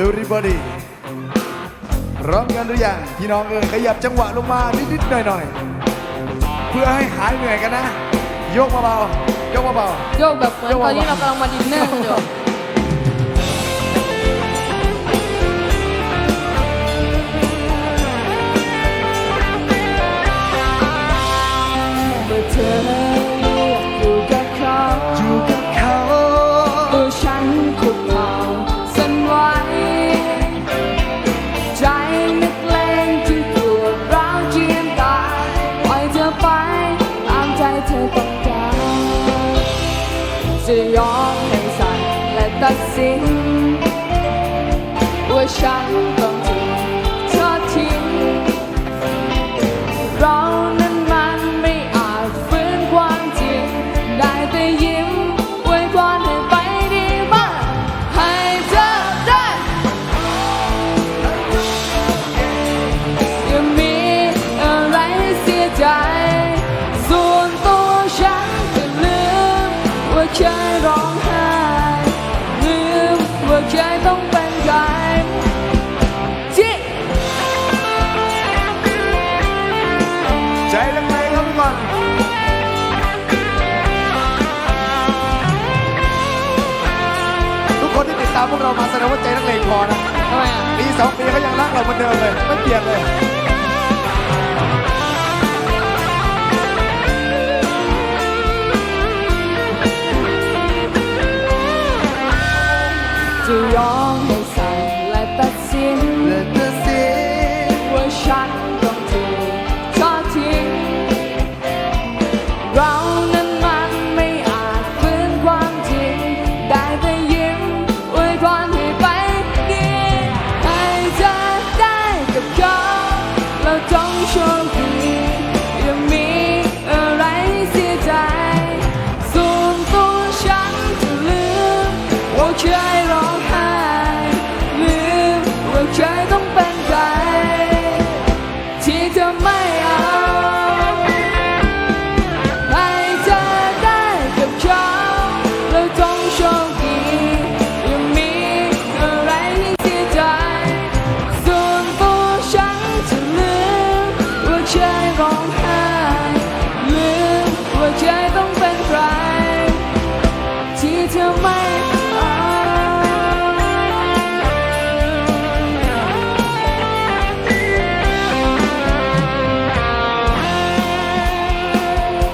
everybody พร้อมกันหรือยังพี่น้องเออขยับจังหวะลงมานิดๆหน่อยๆ เพื่อให้หายเหนื่อยกันนะ ยกเบาๆยกเบาโยกแบบเหมือนตอนนี้เรากำลังมาดินเนอร์อยู่ จะยอมให้สั่นและตัดสินว่าฉันต้อง ว่าเคยร้องไห้ลืมว่าเคยต้องเป็นใครที่ใจแรงๆครับพี่บอลทุกคนที่ติดตามพวกเรามาแสดงว่าใจนักเลงพอนะทำไมอะปีสองปีเขายังรักเราเหมือนเดิมเลยไม่เปลี่ยนเลย ยอมให้สั่งและตัดสิน Let the sea ว่าฉันต้องถูกทอดทิ้งเรานั้นมันไม่อาจฝืนความจริง ได้แต่ยิ้มอวยพรให้ไปดีให้เธอได้กับเขาเราต้องโชคดีอย่ามีอะไรเสียใจส่วนตัวฉันจะลืมว่าเคยร้องไห้ life.